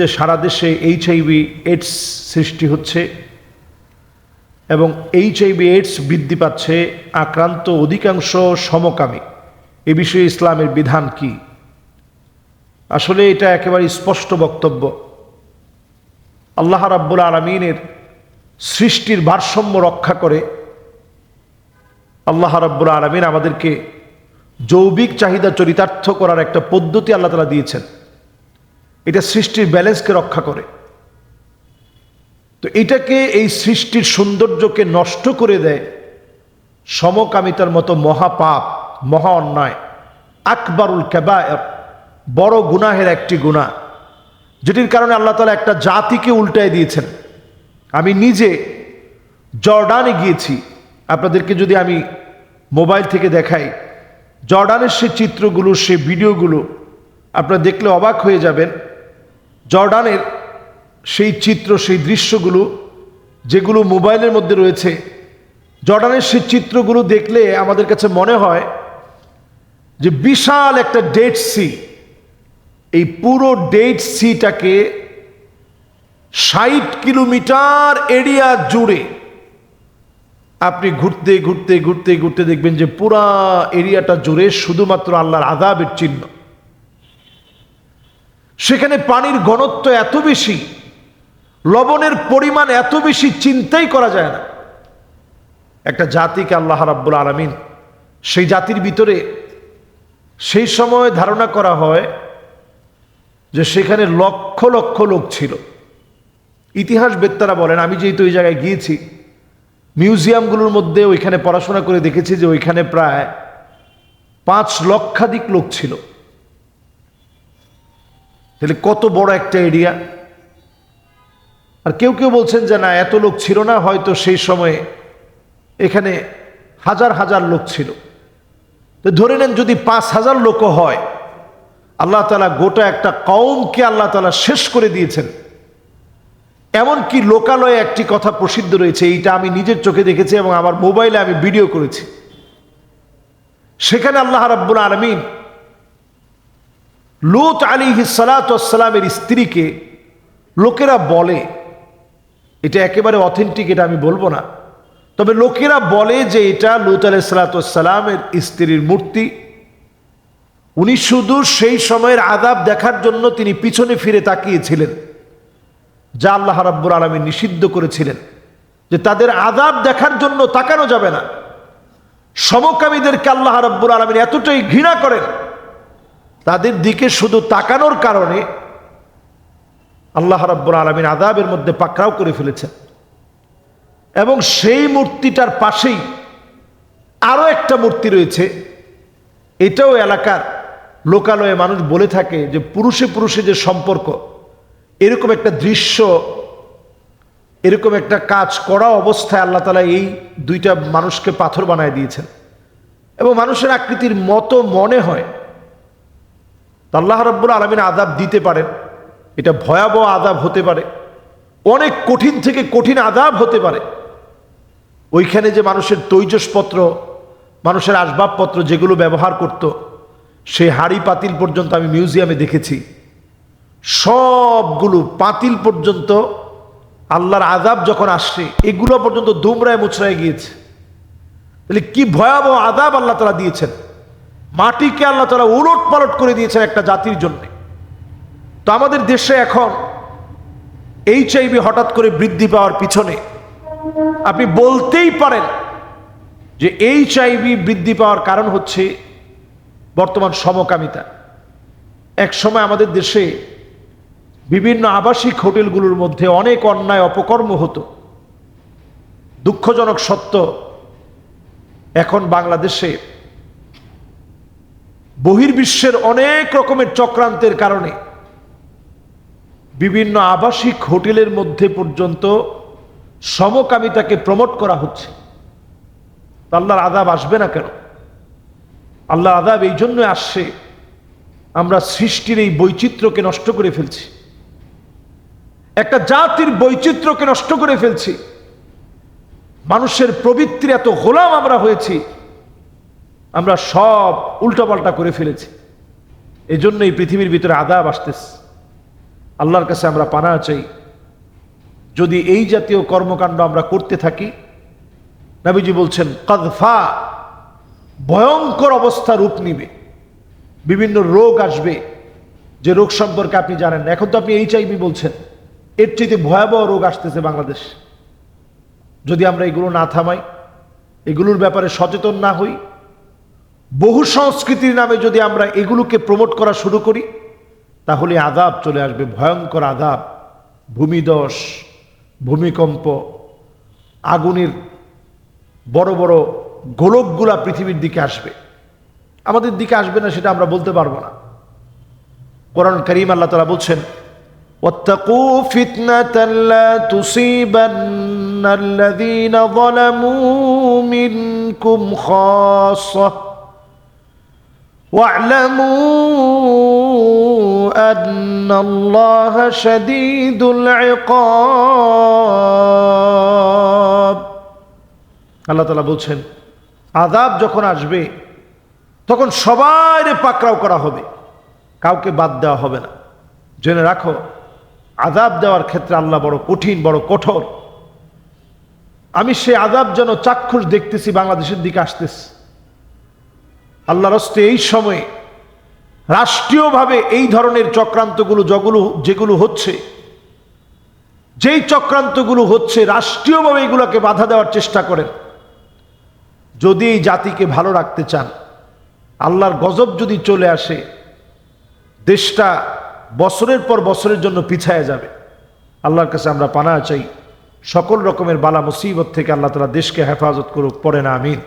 যে সারা দেশে HIV AIDS সৃষ্টি হচ্ছে এবং এইচআইভি এইডস বৃদ্ধি পাচ্ছে আক্রান্ত অধিকাংশ সমকামী। এ বিষয়ে ইসলামের বিধান কি? আসলে এটা একেবারে স্পষ্ট বক্তব্য। আল্লাহ রাব্বুল আলমিনের সৃষ্টির ভারসাম্য রক্ষা করে আল্লাহ রাব্বুল আলমিন আমাদেরকে যৌবিক চাহিদা চরিতার্থ করার একটা পদ্ধতি আল্লাহ তালা দিয়েছেন। এটা সৃষ্টির ব্যালেন্সকে রক্ষা করে। তো এটাকে এই সৃষ্টির সৌন্দর্যকে নষ্ট করে দেয় সমকামিতার মতো মহাপাপ, মহা অন্যায়। আকবরুল কেবায়র, বড় গুনাহের একটি গুণা, যেটির কারণে আল্লাহ তালা একটা জাতিকে উল্টায় দিয়েছেন। আমি নিজে জর্ডানে গিয়েছি। আপনাদেরকে যদি আমি মোবাইল থেকে দেখাই, জর্ডানের সে চিত্রগুলো, সে ভিডিওগুলো, আপনারা দেখলে অবাক হয়ে যাবেন জর্ডানের সেই চিত্র, সেই দৃশ্যগুলো, যেগুলো মোবাইলের মধ্যে রয়েছে, জর্ডানের সেই চিত্রগুলো দেখলে আমাদের কাছে মনে হয় যে বিশাল একটা ডেট সি। এই পুরো ডেট সিটাকে ষাট কিলোমিটার এরিয়া জুড়ে আপনি ঘুরতে ঘুরতে ঘুরতে ঘুরতে দেখবেন যে পুরা এরিয়াটা জুড়ে শুধুমাত্র আল্লাহর আদাবের চিহ্ন। সেখানে পানির ঘনত্ব এত বেশি, লবণের পরিমাণ এত বেশি চিন্তাই করা যায় না। একটা জাতিকে আল্লাহ রাব্বুল আলমিন সেই জাতির ভিতরে সেই সময় ধারণা করা হয় যে সেখানে লক্ষ লক্ষ লোক ছিল। ইতিহাস বেত্তারা বলেন, আমি যেহেতু ওই জায়গায় গিয়েছি, মিউজিয়ামগুলোর মধ্যে ওইখানে পড়াশোনা করে দেখেছি যে ওইখানে প্রায় পাঁচ লক্ষাধিক লোক ছিল। তাহলে কত বড় একটা এরিয়া আর কেউ কেউ বলছেন যে না, এত লোক ছিল না, হয়তো সেই সময়ে এখানে হাজার হাজার লোক ছিল। তো ধরে নেন যদি পাঁচ হাজার লোকও হয়, আল্লাহ তালা গোটা একটা কওমকে আল্লাহ তালা শেষ করে দিয়েছেন। এমনকি লোকালয়ে একটি কথা প্রসিদ্ধ রয়েছে, এইটা আমি নিজের চোখে দেখেছি এবং আমার মোবাইলে আমি ভিডিও করেছি। সেখানে আল্লাহ রাব্বুল আলমিন লুত আলী সালাতামের স্ত্রীকে লোকেরা বলে, এটা একেবারে অথেন্টিক এটা আমি বলব না, তবে লোকেরা বলে যে এটা লুত আলি সালাতামের স্ত্রীর মূর্তি। উনি শুধু সেই সময়ের আদাব দেখার জন্য তিনি পিছনে ফিরে তাকিয়েছিলেন, যা আল্লাহ রাব্বুর আলমী নিষিদ্ধ করেছিলেন, যে তাদের আদাব দেখার জন্য তাকানো যাবে না। সমকামীদেরকে আল্লাহ রাব্বুর আলমিন এতটাই ঘৃণা করেন তাদের দিকে শুধু তাকানোর কারণে আল্লাহ রাব্বুর আলমিন আদাবের মধ্যে পাকড়াও করে ফেলেছেন। এবং সেই মূর্তিটার পাশেই আরও একটা মূর্তি রয়েছে। এটাও এলাকার লোকালয়ে মানুষ বলে থাকে যে পুরুষে পুরুষে যে সম্পর্ক, এরকম একটা দৃশ্য, এরকম একটা কাজ করা অবস্থায় আল্লাহ তালা এই দুইটা মানুষকে পাথর বানায় দিয়েছেন। এবং মানুষের আকৃতির মতো মনে হয় আল্লাহ রব্বুল আলমিন আদাব দিতে পারেন। এটা ভয়াবহ আদাব হতে পারে। অনেক কঠিন থেকে কঠিন আদাব হতে পারে। ওইখানে যে মানুষের তৈজসপত্র, মানুষের আসবাবপত্র যেগুলো ব্যবহার করত সেই হাড়ি পাতিল পর্যন্ত আমি মিউজিয়ামে দেখেছি। সবগুলো পাতিল পর্যন্ত আল্লাহর আদাব যখন আসছে, এগুলো পর্যন্ত দুমরায় মুচড়ায় গিয়েছে। তাহলে কি ভয়াবহ আদাব আল্লাহ তারা দিয়েছেন? মাটিকে আল্লাহ তালা উলট পালট করে দিয়েছেন একটা জাতির জন্য। তো আমাদের দেশে এখন এইচআইভি হঠাৎ করে বৃদ্ধি পাওয়ার পিছনে আপনি বলতেই পারেন যে এইচআইভি বৃদ্ধি পাওয়ার কারণ হচ্ছে বর্তমান সমকামিতা। এক সময় আমাদের দেশে বিভিন্ন আবাসিক হোটেলগুলোর মধ্যে অনেক অন্যায় অপকর্ম হতো। দুঃখজনক সত্য, এখন বাংলাদেশে বহির্বিশ্বের অনেক রকমের চক্রান্তের কারণে বিভিন্ন আবাসিক হোটেলের মধ্যে পর্যন্ত সমকামিতাকে প্রমোট করা হচ্ছে। আল্লাহর আদাব আসবে না কেন? আল্লাহ আদাব এই জন্য আসছে, আমরা সৃষ্টির এই বৈচিত্র্যকে নষ্ট করে ফেলছি। একটা জাতির বৈচিত্র্যকে নষ্ট করে ফেলছি। মানুষের প্রবৃত্তির এত গোলাম আমরা হয়েছি। আমরা সব উল্টাপাল্টা করে ফেলেছি। এই জন্য এই পৃথিবীর ভিতরে আদাব আসতেছে। আল্লাহর কাছে আমরা পানা চাই। যদি এই জাতীয় কর্মকাণ্ড আমরা করতে থাকি, নবীজি বলছেন কদফা ভয়ঙ্কর অবস্থা রূপ নিবে। বিভিন্ন রোগ আসবে। যে রোগ সম্পর্কে আপনি জানেন এখন তো আপনি এইচআইভি বলছেন। এর চেয়ে ভয়াবহ রোগ আসতেছে বাংলাদেশ। যদি আমরা এগুলো না থামাই, এগুলোর ব্যাপারে সচেতন না হই বহু সংস্কৃতির নামে যদি আমরা এগুলোকে প্রমোট করা শুরু করি তাহলে আদাব চলে আসবে ভয়ঙ্কর আদাব ভূমিদশ ভূমিকম্প আগুনের বড় বড় গোলকগুলা পৃথিবীর দিকে আসবে আমাদের দিকে আসবে না সেটা আমরা বলতে পারবো না কোরআন করিম আল্লাহ তালা বলছেন واتقوا فتنة لا تصيبن الذين ظلموا منكم خاصة واعلموا أن الله شديد العقاب আল্লাহ তালা বলছেন আদাব যখন আসবে তখন সবাই পাকড়াও করা হবে কাউকে বাদ দেওয়া হবে না জেনে রাখো আদাব দেওয়ার ক্ষেত্রে আল্লাহ বড় কঠিন বড় কঠোর আমি সে আদাব যেন চাক্ষুষ দেখতেছি বাংলাদেশের দিকে আসতেছি আল্লাহ রস্তে এই সময়ে রাষ্ট্রীয়ভাবে এই ধরনের চক্রান্তগুলো যেগুলো যেগুলো হচ্ছে, যেই চক্রান্তগুলো হচ্ছে রাষ্ট্রীয়ভাবে এগুলোকে বাধা দেওয়ার চেষ্টা করেন। যদি এই জাতিকে ভালো রাখতে চান, আল্লাহর গজব যদি চলে আসে, দেশটা বছরের পর বছরের জন্য পিছায় যাবে। আল্লাহর কাছে আমরা পানা চাই, সকল রকমের বালা মুসিবত থেকে আল্লাহ তালা দেশকে হেফাজত করুক, পড়ে না, আমিন।